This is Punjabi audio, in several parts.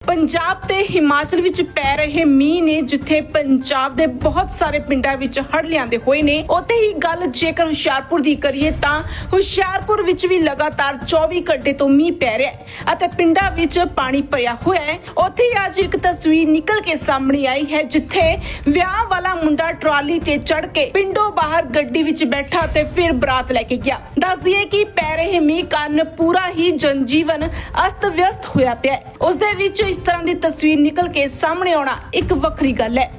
ਪੰਜਾਬ ਤੇ ਹਿਮਾਚਲ ਵਿੱਚ ਪੈ ਰਹੇ ਮੀਂਹ ਨੇ ਜਿੱਥੇ ਪੰਜਾਬ ਦੇ ਬਹੁਤ ਸਾਰੇ ਪਿੰਡਾਂ ਵਿੱਚ ਹੜ੍ਹ ਲਿਆਂਦੇ ਹੋਏ ਨੇ, ਉੱਥੇ ਹੀ ਗੱਲ ਜੇਕਰ ਹੁਸ਼ਿਆਰਪੁਰ ਦੀ ਕਰੀਏ ਤਾਂ ਹੁਸ਼ਿਆਰਪੁਰ ਵਿੱਚ ਵੀ ਲਗਾਤਾਰ 24 ਘੰਟੇ ਤੋਂ ਮੀਂਹ ਪੈ ਰਿਹਾ ਹੈ ਅਤੇ ਪਿੰਡਾਂ ਵਿੱਚ ਪਾਣੀ ਭਰਿਆ ਹੋਇਆ ਹੈ। ਉੱਥੇ ਹੀ ਅੱਜ ਇੱਕ ਤਸਵੀਰ ਨਿਕਲ ਕੇ ਸਾਹਮਣੇ ਆਈ ਹੈ, ਜਿੱਥੇ ਵਿਆਹ ਵਾਲਾ ਮੁੰਡਾ ਟਰਾਲੀ ਤੇ ਚੜ ਕੇ ਪਿੰਡੋਂ ਬਾਹਰ ਗੱਡੀ ਵਿੱਚ ਬੈਠਾ ਤੇ ਫਿਰ ਬਰਾਤ ਲੈ ਕੇ ਗਿਆ। ਦੱਸ ਦਈਏ ਕਿ ਪੈ ਰਹੇ ਮੀਂਹ ਕਾਰਨ ਪੂਰਾ ਹੀ ਜਨਜੀਵਨ ਅਸਤ-ਵਿਅਸਤ ਹੋਇਆ ਪਿਆ ਹੈ। ਉਸ ਦੇ ਵਿੱਚ ਇਸ ਤਰ੍ਹਾਂ ਦੀ ਤਸਵੀਰ ਨਿਕਲ ਕੇ ਸਾਹਮਣੇ ਆਉਣਾ ਇੱਕ ਵੱਖਰੀ ਗੱਲ ਹੈ।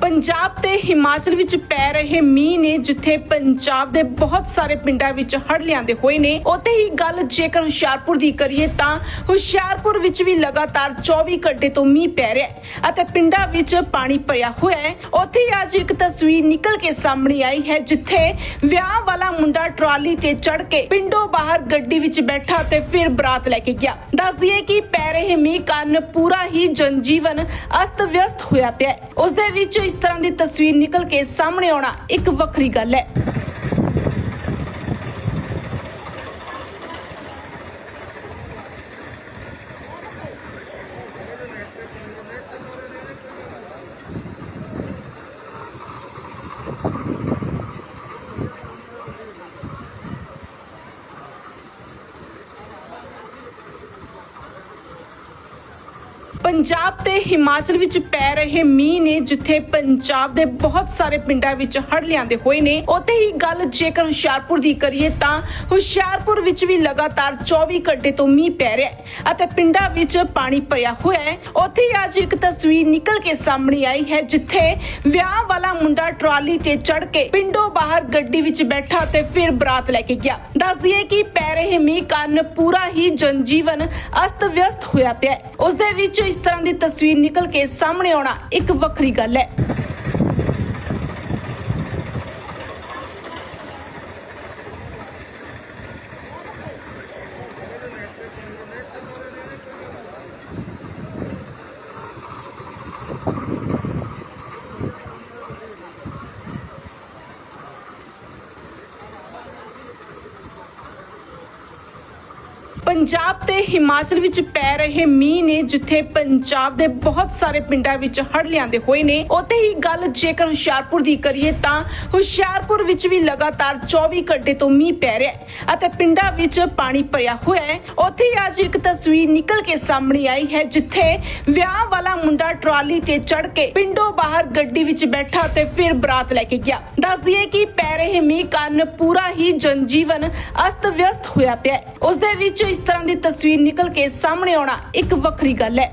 ਪੰਜਾਬ ਤੇ ਹਿਮਾਚਲ ਵਿੱਚ ਪੈ ਰਹੇ ਮੀਂਹ ਨੇ ਜਿੱਥੇ ਪੰਜਾਬ ਦੇ ਬਹੁਤ ਸਾਰੇ ਪਿੰਡਾਂ ਵਿੱਚ ਹੜ ਲਿਆਂਦੇ ਹੋਏ ਨੇ, ਉੱਥੇ ਹੀ ਗੱਲ ਜੇਕਰ ਹੁਸ਼ਿਆਰਪੁਰ ਦੀ ਕਰੀਏ ਤਾਂ ਹੁਸ਼ਿਆਰਪੁਰ ਵਿੱਚ ਵੀ ਲਗਾਤਾਰ 24 ਘੰਟੇ ਤੋਂ ਮੀਂਹ ਪੈ ਰਿਹਾ ਹੈ ਅਤੇ ਪਿੰਡਾਂ ਵਿੱਚ ਪਾਣੀ ਭਰਿਆ ਹੋਇਆ ਹੈ। ਉੱਥੇ ਹੀ ਅੱਜ ਇੱਕ ਤਸਵੀਰ ਨਿਕਲ ਕੇ ਸਾਹਮਣੇ ਆਈ ਹੈ, ਜਿੱਥੇ ਵਿਆਹ ਵਾਲਾ ਮੁੰਡਾ ਟਰਾਲੀ ਤੇ ਚੜ ਕੇ ਪਿੰਡੋਂ ਬਾਹਰ ਗੱਡੀ ਵਿੱਚ ਬੈਠਾ ਤੇ ਫਿਰ ਬਰਾਤ ਲੈ ਕੇ ਗਿਆ। ਦੱਸ ਦਈਏ ਕਿ ਪੈ ਰਹੇ ਮੀਂਹ ਕਾਰਨ ਪੂਰਾ ਹੀ ਜਨਜੀਵਨ ਅਸਤ-ਵਿਅਸਤ ਹੋਇਆ ਪਿਆ ਹੈ। ਉਸ ਦੇ ਵਿੱਚ ਇਸ ਤਰ੍ਹਾਂ ਦੀ ਤਸਵੀਰ ਨਿਕਲ ਕੇ ਸਾਹਮਣੇ ਆਉਣਾ ਇੱਕ ਵੱਖਰੀ ਗੱਲ ਹੈ। ਪੰਜਾਬ ਤੇ ਹਿਮਾਚਲ ਵਿੱਚ ਪੈ ਰਹੇ ਮੀਂਹ ਨੇ, ਜਿੱਥੇ ਪੰਜਾਬ ਦੇ ਬਹੁਤ ਸਾਰੇ ਪਿੰਡਾਂ ਵਿੱਚ ਹੜ ਲਿਆਂਦੇ ਹੋਏ ਨੇ। ਉੱਥੇ ਹੀ ਗੱਲ ਜੇਕਰ ਹੁਸ਼ਿਆਰਪੁਰ ਦੀ ਕਰੀਏ ਤਾਂ ਹੁਸ਼ਿਆਰਪੁਰ ਵਿੱਚ ਵੀ ਲਗਾਤਾਰ 24 ਘੰਟੇ ਤੋਂ ਮੀਂਹ ਪੈ ਰਿਹਾ ਹੈ ਅਤੇ ਪਿੰਡਾਂ ਵਿੱਚ ਪਾਣੀ ਭਰਿਆ ਹੋਇਆ ਹੈ। ਉੱਥੇ ਅੱਜ ਇੱਕ ਤਸਵੀਰ ਨਿਕਲ ਕੇ ਸਾਹਮਣੇ ਆਈ ਹੈ, ਜਿੱਥੇ ਵਿਆਹ ਵਾਲਾ ਮੁੰਡਾ ਟਰਾਲੀ ਤੇ ਚੜ ਕੇ ਪਿੰਡੋਂ ਬਾਹਰ ਗੱਡੀ ਵਿੱਚ ਬੈਠਾ ਤੇ ਫਿਰ ਬਰਾਤ ਲੈ ਕੇ ਗਿਆ। ਦੱਸ ਦਈਏ ਕਿ ਪੈ ਰਹੇ ਮੀਂਹ ਕਾਰਨ ਪੂਰਾ ਹੀ ਜਨਜੀਵਨ ਅਸਤ-ਵਿਅਸਤ ਹੋਇਆ ਪਿਆ ਹੈ। ਉਸ ਦੇ ਵਿੱਚ ਇਸ ਤਰ੍ਹਾਂ ਦੀ ਤਸਵੀਰ ਨਿਕਲ ਕੇ ਸਾਹਮਣੇ ਆਉਣਾ ਇੱਕ ਵੱਖਰੀ ਗੱਲ ਹੈ। ਪੰਜਾਬ ਤੇ ਹਿਮਾਚਲ ਵਿੱਚ ਪੈ ਰਹੇ ਮੀਂਹ ਨੇ ਜਿੱਥੇ ਪੰਜਾਬ ਦੇ ਬਹੁਤ ਸਾਰੇ ਪਿੰਡਾਂ ਵਿੱਚ ਹੜ ਲਿਆਂਦੇ ਹੋਏ ਨੇ, ਉੱਥੇ ਹੀ ਗੱਲ ਜੇਕਰ ਹੁਸ਼ਿਆਰਪੁਰ ਦੀ ਕਰੀਏ ਤਾਂ ਹੁਸ਼ਿਆਰਪੁਰ ਵਿੱਚ ਵੀ ਲਗਾਤਾਰ 24 ਘੰਟੇ ਤੋਂ ਮੀਂਹ ਪੈ ਰਿਹਾ ਹੈ ਅਤੇ ਪਿੰਡਾਂ ਵਿੱਚ ਪਾਣੀ ਭਰਿਆ ਹੋਇਆ ਹੈ। ਉੱਥੇ ਅੱਜ ਇੱਕ ਤਸਵੀਰ ਨਿਕਲ ਕੇ ਸਾਹਮਣੇ ਆਈ ਹੈ, ਜਿੱਥੇ ਵਿਆਹ ਵਾਲਾ ਮੁੰਡਾ ਟਰਾਲੀ ਤੇ ਚੜ ਕੇ ਪਿੰਡੋਂ ਬਾਹਰ ਗੱਡੀ ਵਿੱਚ ਬੈਠਾ ਤੇ ਫਿਰ ਬਰਾਤ ਲੈ ਕੇ ਗਿਆ। ਦੱਸ ਦਈਏ ਕਿ ਪੈ ਰਹੇ ਮੀਂਹ ਕਾਰਨ ਪੂਰਾ ਹੀ ਜਨਜੀਵਨ ਅਸਤ-ਵਿਅਸਤ ਹੋਇਆ ਪਿਆ ਹੈ। ਉਸ ਦੇ ਵਿੱਚ ਇਸ ਤਰ੍ਹਾਂ ਦੀ ਤਸਵੀਰ ਨਿਕਲ ਕੇ ਸਾਹਮਣੇ ਆਉਣਾ ਇੱਕ ਵੱਖਰੀ ਗੱਲ ਹੈ।